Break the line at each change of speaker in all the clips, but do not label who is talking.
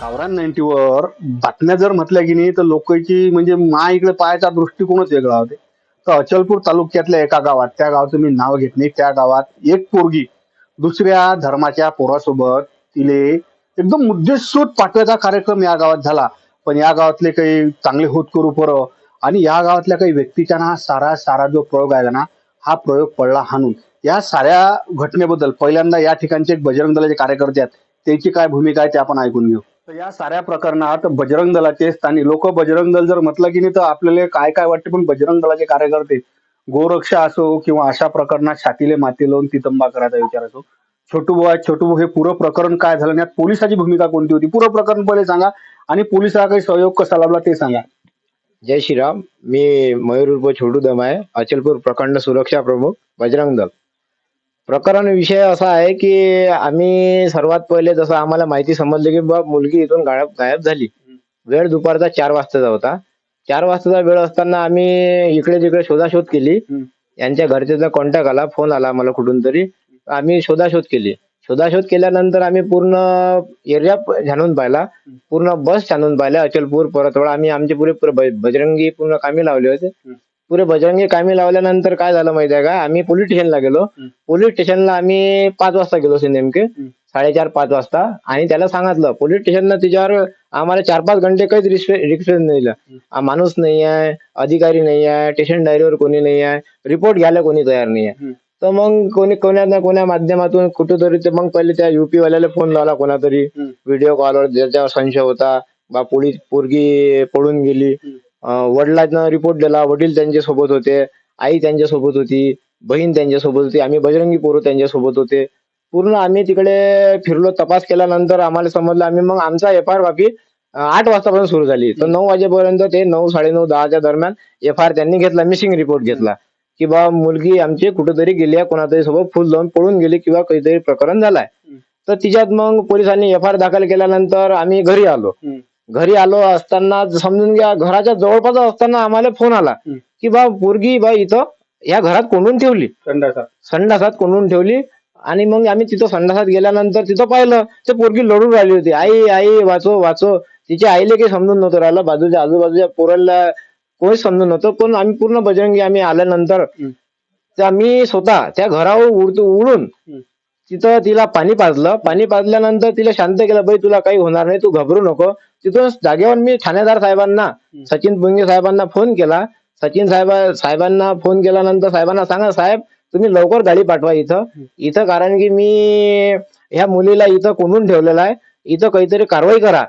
गावरान नाईन्टीवर बातम्या जर म्हटल्या की नाही तर लोकांची म्हणजे मा इकडे पाहायचा दृष्टिकोनच वेगळा होते. तर अचलपूर तालुक्यातल्या एका गावात त्या गावाचं मी नाव घेत नाही त्या गावात एक पोरगी दुसऱ्या धर्माच्या पोरासोबत तिले एकदम मुद्देसूद पाठवायचा कार्यक्रम या गावात झाला. पण या गावातले काही चांगले होत करू पर आणि या गावातल्या काही व्यक्तीच्या ना सारा सारा जो प्रयोग आहे ना हा प्रयोग पडला हाणून. या साऱ्या घटनेबद्दल पहिल्यांदा या ठिकाणचे एक बजरंग दलाचे कार्यकर्ते आहेत त्याची काय भूमिका आहे ते आपण ऐकून घेऊ. तर या साऱ्या प्रकरणात बजरंग दलाचे स्थानिक लोक बजरंग दल जर म्हटलं की नाही तर आपल्याला काय काय वाटते? पण बजरंग दलाचे कार्यकर्ते गोरक्षा असो किंवा अशा प्रकरणात छातीले माती लावून तितंबा करायचा विचार असो. छोटू भाऊ छोटू भाऊ हे पुरं प्रकरण काय झालं? यात पोलिसाची भूमिका कोणती होती? पुरं प्रकरण पहिले सांगा आणि पोलिसाला काही सहयोग कसा लाभला ते सांगा.
जय श्रीराम. मी मयूर उर्फ छोटू दम आहे अचलपूर प्रखंड सुरक्षा प्रमुख बजरंग दल. प्रकरण विषय असा आहे की आम्ही सर्वात पहिले जसं आम्हाला माहिती समजली की बा मुलगी इथून गायब गायब झाली. वेळ दुपारचा चार वाजताचा होता. चार वाजताचा वेळ असताना आम्ही इकडे तिकडे शोधाशोध केली. यांच्या घरच्याचा कॉन्टॅक्ट आला फोन आला मला कुठून तरी. आम्ही शोधाशोध केली. शोधाशोध केल्यानंतर आम्ही पूर्ण एरिया छानून पाहिला. पूर्ण बस छानून पाहिल्या अचलपूर परतवाडा. आम्ही आमचे पुरे बजरंगी पूर्ण कामी लावले होते. पुरे बजरंगी कामी लावल्यानंतर काय झालं माहिती आहे का? आम्ही पोलीस स्टेशनला गेलो. पोलीस स्टेशनला आम्ही पाच वाजता गेलो असे नेमके. साडेचार पाच वाजता. आणि त्याला सांगितलं पोलीस स्टेशननं तिच्यावर आम्हाला चार पाच घंटे काहीच रिक्वेस्ट नाही दिलं. आ, माणूस नाही आहे अधिकारी नाही आहे स्टेशन डायरीवर कोणी नाही आहे रिपोर्ट घ्यायला कोणी तयार नाही आहे. तर मग कोणी कोण्या ना कोण्या माध्यमातून कुठेतरी ते मग पहिले त्या युपी वाल्याला फोन लावला कोणातरी. व्हिडिओ कॉलवर ज्याच्यावर संशय होता बा पोलीस पोरगी पळून गेली. वडिलांना रिपोर्ट दिला. वडील त्यांच्यासोबत होते. आई त्यांच्यासोबत होती. बहीण त्यांच्यासोबत होती. आम्ही बजरंगी पोरं त्यांच्यासोबत होते. पूर्ण आम्ही तिकडे फिरलो. तपास केल्यानंतर आम्हाला समजलं. आम्ही मग आमचा एफ आर बाकी आठ वाजतापासून सुरू झाली. तर नऊ वाजेपर्यंत ते नऊ साडेनऊ दहाच्या दरम्यान एफ आर त्यांनी घेतला. मिसिंग रिपोर्ट घेतला. की बा मुलगी आमची कुठेतरी गेली आहे. कोणातरी सोबत फुल लावून पळून गेली किंवा काहीतरी प्रकरण झालाय. तर तिच्यात मग पोलिसांनी एफ आर दाखल केल्यानंतर आम्ही घरी आलो. घरी आलो असताना समजून घ्या घराच्या जवळपास असताना आम्हाला फोन आला. की बा पोरगी बा इथं या घरात कोंडून ठेवली
संडासा
संडासात कोंडून ठेवली आणि मग आम्ही तिथं संडासात गेल्यानंतर तिथं पाहिलं ते पोरगी लढून राहिली होती आई आई वाचो वाचो तिच्या आईला काही समजून नव्हतं राहिलं बाजूच्या आजूबाजूच्या पोराला कोणीच समजून नव्हतं पण आम्ही पूर्ण बजरंगी आम्ही आल्यानंतर. त्या मी स्वतः त्या घरावर उडतो उडून. तिथं तिला पाणी पाजलं. पाणी पाजल्यानंतर तिला शांत केलं बाई तुला काही होणार नाही तू घाबरू नको. तिथून जागेवर मी ठाणेदार साहेबांना सचिन पुंगे साहेबांना फोन केला. सचिन साहेब साहेबांना फोन केल्यानंतर साहेबांना सांगा साहेब तुम्ही लवकर गाडी पाठवा इथं. इथं कारण की मी ह्या मुलीला इथं कोंडून ठेवलेला आहे. इथं काहीतरी कारवाई करा.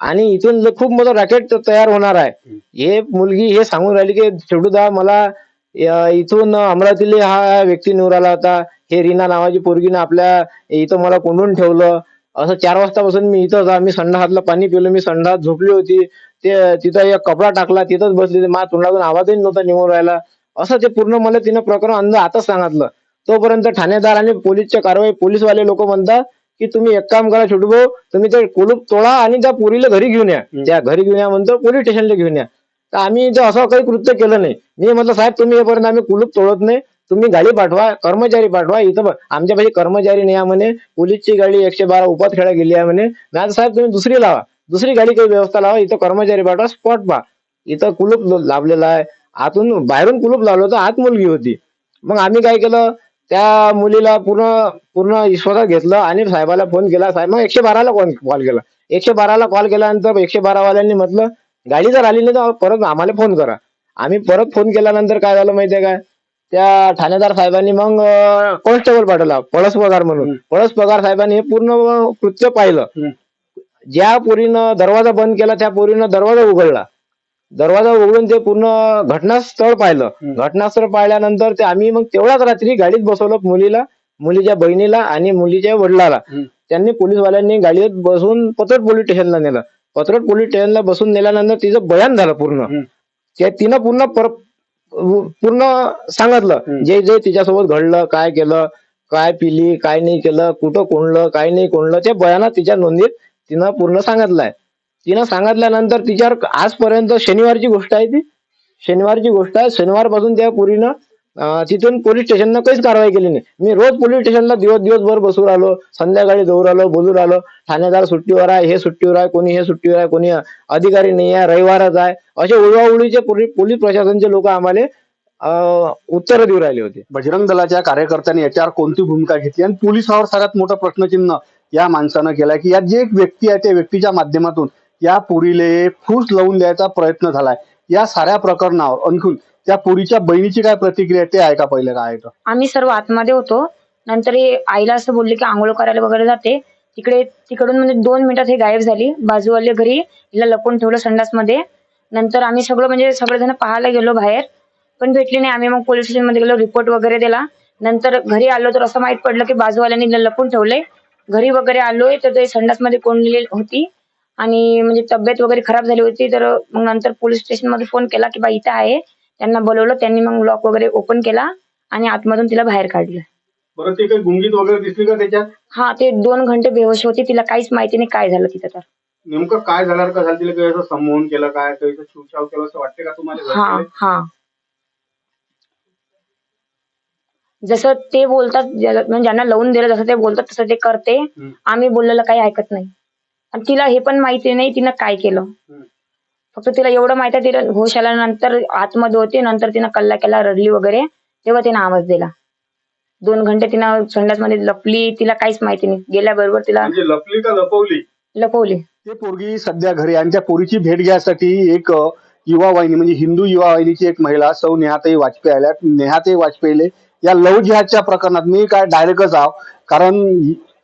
आणि इथून खूप मोठं रॅकेट तयार होणार आहे. हे मुलगी हे सांगून राहिली की शेवटूदा मला इथून अमरावतीला हा व्यक्ती निवडाला होता. हे रीना नावाची पोरगीनं आपल्या इथं मला कोंडून ठेवलं. असं चार वाजतापासून मी इथं होता मी संडासातलं पाणी पिलं. मी संडास झोपली होती. ते तिथं एक कपडा टाकला. तिथंच बसली. माझ्या तोंडातून आवाजही नव्हता निघून राहिला. असं ते पूर्ण मला तिनं प्रकरण अंद आताच सांगितलं. तोपर्यंत ठाणेदार आणि पोलीसच्या कारवाई पोलीसवाले लोक म्हणतात की तुम्ही एक काम करा छोटू भाऊ तुम्ही ते कुलूप तोडा आणि त्या पोरीला घरी घेऊन या. त्या घरी घेऊन या म्हणतो पोलीस स्टेशनला घेऊन या. तर आम्ही इथं असं काही कृत्य केलं नाही. मी म्हटलं साहेब तुम्ही येपर्यंत आम्ही कुलूप तोडत नाही. तुम्ही गाडी पाठवा कर्मचारी पाठवा. इथं आमच्या आमच्यापाशी कर्मचारी नाही आहे म्हणे. पोलीसची गाडी एकशे बारा उपात खेळा गेली आहे म्हणे. नाही साहेब तुम्ही दुसरी लावा. दुसरी गाडी काही व्यवस्था लावा. इथं कर्मचारी पाठवा स्पॉट पहा. इथं कुलूप लो- आहे. आतून बाहेरून कुलूप लावलं होतं. आत मुलगी होती. मग आम्ही काय केलं? त्या मुलीला पूर्ण पूर्ण विश्वासात घेतलं आणि साहेबाला फोन केला. साहेब मग एकशे बाराला कॉल केला? एकशे बाराला कॉल केल्यानंतर एकशे बारावाल्यांनी म्हटलं गाडी जर आली नाही तर परत आम्हाला फोन करा. आम्ही परत फोन केल्यानंतर काय झालं माहितीये काय त्या ठाणेदार साहेबांनी मग कॉन्स्टेबल पाठवला पळस पगार म्हणून. पळस पगार साहेबांनी हे पूर्ण कृत्य पाहिलं. ज्या पोरीनं दरवाजा बंद केला त्या पोरीनं दरवाजा उघडला. दरवाजा उघडून ते पूर्ण घटनास्थळ पाहिलं. घटनास्थळ पाहिल्यानंतर ते आम्ही मग तेवढ्याच रात्री गाडीत बसवलं मुलीला मुलीच्या बहिणीला आणि मुलीच्या वडिलाला. त्यांनी पोलीसवाल्यांनी गाडीत बसून पत्रट पोलीस स्टेशनला नेलं. पत्रट पोलीस स्टेशनला बसून नेल्यानंतर तिचं बयान झालं पूर्ण. तिनं पूर्ण पर- पूर्ण सांगितलं. जे जे तिच्यासोबत घडलं काय केलं काय पिली काय नाही केलं कुठं कोणलं काय नाही कोणलं ते बयानात तिच्या नोंदीत तिनं पूर्ण सांगितलंय. तिनं सांगितल्यानंतर तिच्यावर आजपर्यंत शनिवारची गोष्ट आहे ती. शनिवारची गोष्ट आहे शनिवारपासून त्या पुरीनं तिथून पोलीस स्टेशननं काहीच कारवाई केली नाही. मी रोज पोलीस स्टेशनला दिवस दिवसभर बसून आलो संध्याकाळी जाऊ आलो बोलून आलो ठाणेदार सुट्टीवर आहे हे सुट्टीवर आहे कोणी हे सुट्टीवर आहे कोणी अधिकारी नाही आहे रविवारच आहे. असे उळवाउळीचे पोलीस पोलीस प्रशासनचे लोक आम्हाला उत्तर देऊ राहिले होते.
बजरंग दलाच्या कार्यकर्त्यांनी याच्यावर कोणती भूमिका घेतली? आणि पोलिसावर सगळ्यात मोठं प्रश्नचिन्ह या माणसानं केला की यात जे एक व्यक्ती आहे त्या व्यक्तीच्या माध्यमातून या पुरीले फूस लावून द्यायचा प्रयत्न झालाय. या साऱ्या प्रकरणावर आणखून त्या पुरीच्या बहिणीची काय प्रतिक्रिया आहे? ते ऐका पहिले काय ऐका
आम्ही सर्व आतमध्ये होतो. नंतर हे आईला असं बोलले की आंघोळ करायला वगैरे जाते. तिकडे तिकडून म्हणजे दोन मिनिटात हे गायब झाली. बाजूवाले घरी हिला लपून ठेवलं संडासमध्ये. नंतर आम्ही सगळं म्हणजे सगळेजण पाहायला गेलो बाहेर. पण भेटली नाही. आम्ही मग पोलीस स्टेशनमध्ये गेलो रिपोर्ट वगैरे दिला. नंतर घरी आलो तर असं माहीत पडलं की बाजूवाल्यांनी हिला लपून ठेवले घरी वगैरे आलोय तर ते संडासमध्ये कोंडलेली होती. आणि म्हणजे तब्येत वगैरे खराब झाली होती. तर मग नंतर पोलीस स्टेशनमध्ये फोन केला की बा इथं आहे. त्यांना बोलवलं त्यांनी मग लॉक वगैरे ओपन केला आणि आतमधून तिला बाहेर काढलं.
बरं ते काही गुंगीत वगैरे दिसली का त्याच्यात?
हा ते दोन घंटे बेहोश होती तिला काहीच माहिती नाही काय झालं तिथं तर.
नेमकं काय झालं का झालं तिला काही असं संमोहन केलं काय काही असं शिवचाव केलं असं वाटते का तुम्हाला?
हा
घरचे?
हा. जसं ते बोलतात ज्याला- म्हणजे ज्यांना लावून दिलं जसं ते बोलतात तसं ते करते. आम्ही बोललेलं काही ऐकत नाही. आणि तिला हे पण माहिती नाही तिनं काय केलं.
हम्म.
फक्त तिला एवढं माहिती आहे तिला होश आल्यानंतर आतमध्ये होती नंतर तिनं कल्ला केला रडली वगैरे तेव्हा तिनं आवाज दिला. दोन घंटे तिनं संडासमध्ये लपली तिला काहीच माहिती नाही. गेल्याबरोबर तिला
म्हणजे लपली का लपवली?
लपवली.
ते पोरगी सध्या घरी आणि त्या पोरीची भेट घ्यायसाठी एक अ, युवा वाहिनी म्हणजे हिंदू युवा वाहिनीची एक महिला सौ नेहाताई वाजपेयी आल्या. नेहाताई वाजपेयीले या लव जिहादच्या प्रकरणात मी काय डायरेक्टच आहो. कारण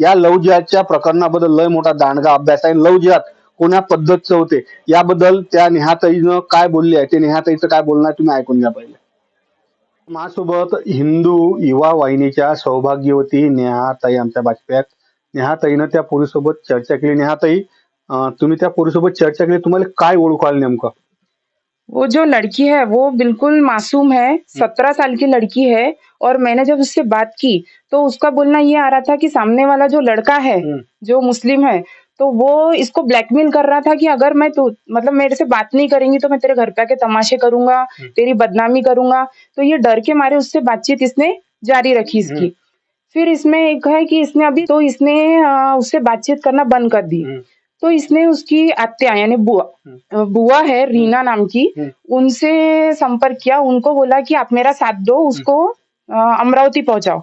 या लव जिहादच्या प्रकरणाबद्दल लय मोठा दांडगा अभ्यास आहे. लव जिहाद कोण्या पद्धतचं होते याबद्दल त्या नेहाताईनं काय बोलले आहे ते नेहाताईचं काय बोलणं तुम्ही ऐकून घ्या पहिले. माझ्यासोबत हिंदू युवा वाहिनीच्या सौभाग्यवती नेहाताई आमच्या बाजप्यात नेहाताईनं त्या पोरीसोबत चर्चा केली. नेहाताई तुम्ही त्या पोरीसोबत चर्चा केली तुम्हाला काय ओळखू आलं नेमकं?
वो जो लड़की है वो बिल्कुल मासूम है सत्रह साल की लड़की है और मैंने जब उससे बात की तो उसका बोलना ये आ रहा था कि सामने वाला जो लड़का है। जो मुस्लिम है तो वो इसको ब्लैकमेल कर रहा था कि अगर मैं तो मतलब मेरे से बात नहीं करेंगी तो मैं तेरे घर पे आके तमाशे करूँगा तेरी बदनामी करूँगा। तो ये डर के मारे उससे बातचीत इसने जारी रखी इसकी। फिर इसमें एक है कि इसने अभी तो इसने उससे बातचीत करना बंद कर दी।
हम्म।
तो इसने उसकी आत्या यानी बुआ बुआ है रीना नाम की
हम्म।
उनसे संपर्क किया उनको बोला कि आप मेरा साथ दो उसको अमरावती पहुंचाओ।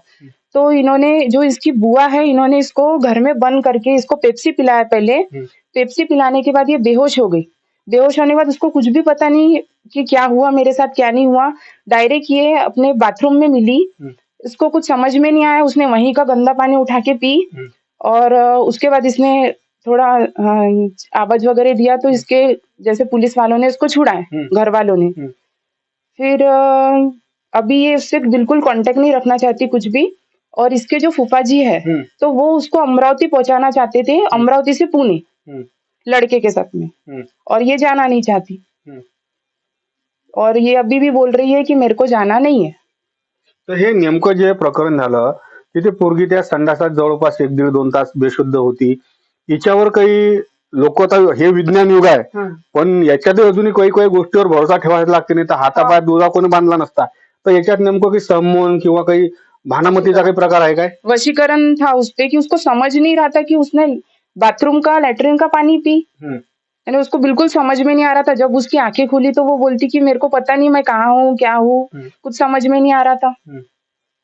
तो इन्होंने जो इसकी बुआ है इन्होंने इसको घर में बंद करके इसको पेप्सी पिलाया पहले
हम्म।
पेप्सी पिलाने के बाद ये बेहोश हो गई बेहोश होने के बाद उसको कुछ भी पता नहीं कि क्या हुआ मेरे साथ क्या नहीं हुआ डायरेक्ट ये अपने बाथरूम में मिली
हम्म।
इसको कुछ समझ में नहीं आया उसने वहीं का गंदा पानी उठा के पी
हम्म।
और उसके बाद इसने थोड़ा आवाज़ वगैरह दिया तो इसके जैसे पुलिस वालों ने इसको छुड़ाए
हम्म।
घर वालों ने। फिर अभी ये उससे बिल्कुल कांटेक्ट नहीं रखना चाहती कुछ भी और इसके जो फूफा जी है। तो वो उसको अमरावती पहुंचाना चाहते थे अमरावती से पुणे। लड़के के साथ में। और ये जाना नहीं चाहती। और ये अभी भी बोल रही है कि मेरे को जाना नहीं है
तर हे नेमकं जे प्रकरण झालं की ते पोरगी त्या संडासात जवळपास एक दीड दोन तास बेशुद्ध होती हिच्यावर काही लोक आता हे विज्ञान युग आहे पण याच्यात अजूनही काही काही गोष्टीवर भरोसा ठेवायला लागते नाही तर हातापाय दुधा कोणी बांधला नसता तर याच्यात नेमकं काही संमोहन किंवा काही भानामतीचा काही प्रकार आहे काय?
वशीकरण था उस पे कि उसको समझ नहीं रहा था कि उसने बाथरूम का लेटरिन का पानी पी। यानी उसको बिल्कुल समझ में नहीं आ रहा था। जब उसकी आंखें खुली तो वो बोलती कि मेरे को पता नहीं मैं कहाँ हूँ क्या हूँ। कुछ समझ में नहीं आ रहा था।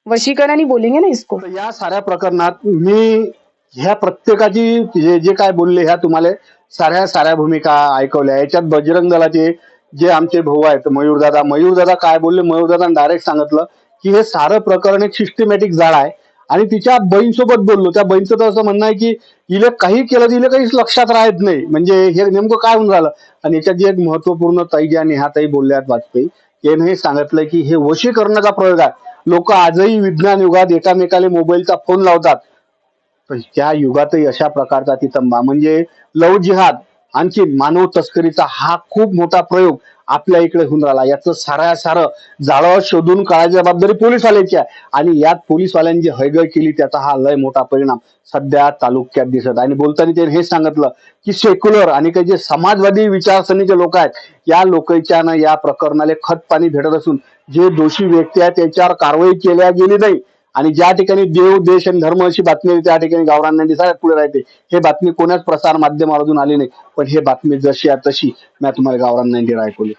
वशीकरण ही बोलेंगे ना इसको।
तर या साऱ्या प्रकरणात मी ह्या प्रत्येकाची जे जे काय बोलले ह्या तुम्हाला साऱ्या साऱ्या भूमिका ऐकवल्या. याच्यात बजरंग दलाचे जे आमचे भाऊ आहेत मयूरदादा. मयूरदादा काय बोलले? मयूरदादा डायरेक्ट सांगितलं. की हे सारं प्रकरण एक सिस्टमॅटिक जाळ आहे. आणि तिच्या बहीणसोबत बोललो. त्या बहीणचं तर असं म्हणणं आहे की इले काही केलं तर काहीच लक्षात राहत नाही. म्हणजे हे नेमकं काय होऊन राहिलं आणि याच्यात जी एक महत्त्वपूर्ण ताई ज्या नेहाताई बोलल्यात वाजपेयी याने हे सांगितलं की हे वशीकरणाचा प्रयोग आहे. लोक आजही विज्ञान युगात एकामेकाला मोबाईलचा फोन लावतात. पण त्या युगातही अशा प्रकारचा तितंबा म्हणजे लव जिहाद आणखी मानव तस्करीचा हा खूप मोठा प्रयोग आपल्या इकडे होऊन राहिला. याचं सारा सारं जाळं शोधून काढायची जबाबदारी पोलीसवाल्यांची आहे. आणि यात पोलीसवाल्यांची हयगय केली त्याचा हा लय मोठा परिणाम सध्या तालुक्यात दिसत आहे. आणि बोलताना त्यांनी हे सांगितलं की सेक्युलर आणि काही जे समाजवादी विचारसरणीचे लोक आहेत या लोकांच्या या प्रकरणाला खत पाणी भेटत असून जे दोषी व्यक्ती आहेत त्याच्यावर कारवाई केल्या गेली नाही. आणि ज्या ठिकाणी देव देश आणि धर्म अशी बातमी त्या ठिकाणी गावरान नंदी सगळ्यात पुढे राहते. हे बातमी कोणाच प्रसार माध्यमामधून आली नाही. पण हे बातमी जशी आहे तशी मी तुम्हाला गावरान नंदी ऐकवली.